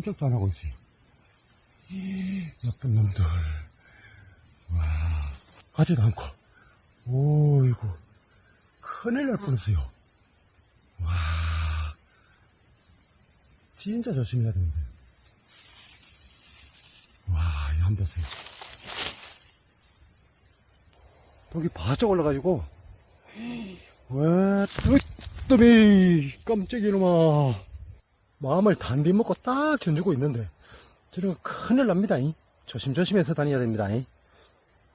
꼼짝도 안 하고 있어요. 나쁜 놈들. 와, 가지도 않고. 오이고, 큰일 날 뻔했어요. 와, 진짜 조심해야 되는데. 와, 이거 한번 보세요. 여기 바짝 올라가지고, 와, 뜨뜨미, 깜짝이 이놈아. 마음을 단디 먹고 딱 견주고 있는데, 저런 거 큰일 납니다. 이. 조심조심해서 다녀야 됩니다. 이.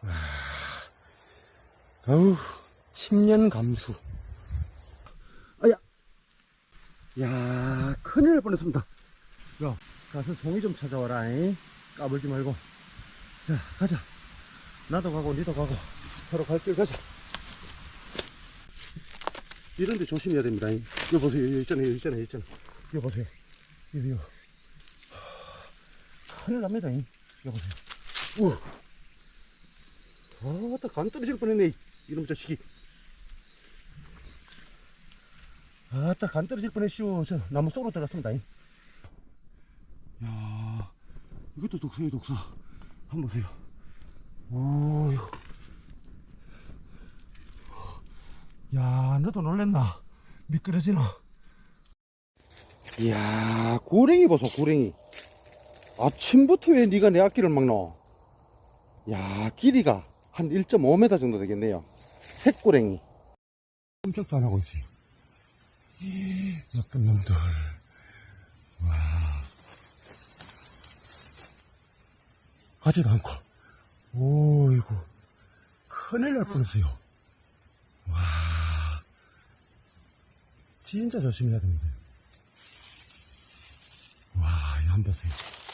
와, 어우, 침년 감수. 아야, 야, 큰일 날 뻔했습니다. 야, 가서 송이 좀 찾아와라. 이. 까불지 말고. 자, 가자. 나도 가고, 니도 가고. 서로 갈 길 가자. 이런 데 조심해야 됩니다. 이. 이거 보세요. 여기 있잖아요. 여기 있잖아요. 여기 있잖아요. 이거 보세요. 이거, 이거. 큰일 납니다. 이. 이거 보세요. 우와. 아따 간 떨어질 뻔했네. 이- 이놈 자식이. 아따 간 떨어질 뻔했쇼. 저 나무 속으로 들어갔습니다. 이. 야, 이것도 독사예요, 독사. 한번 보세요. 오. 야, 너도 놀랬나? 미끄러지나? 이야, 구랭이 보소, 구랭이. 아침부터 왜 네가 내 앞길을 막노? 야, 길이가 한 1.5m 정도 되겠네요. 색구랭이. 꼼짝도 안 하고 있어요. 나쁜 놈들. 와. 가지도 않고. 오이고. 큰일 날 뻔했어요. 와. 진짜 조심해야 되는데. 보세요.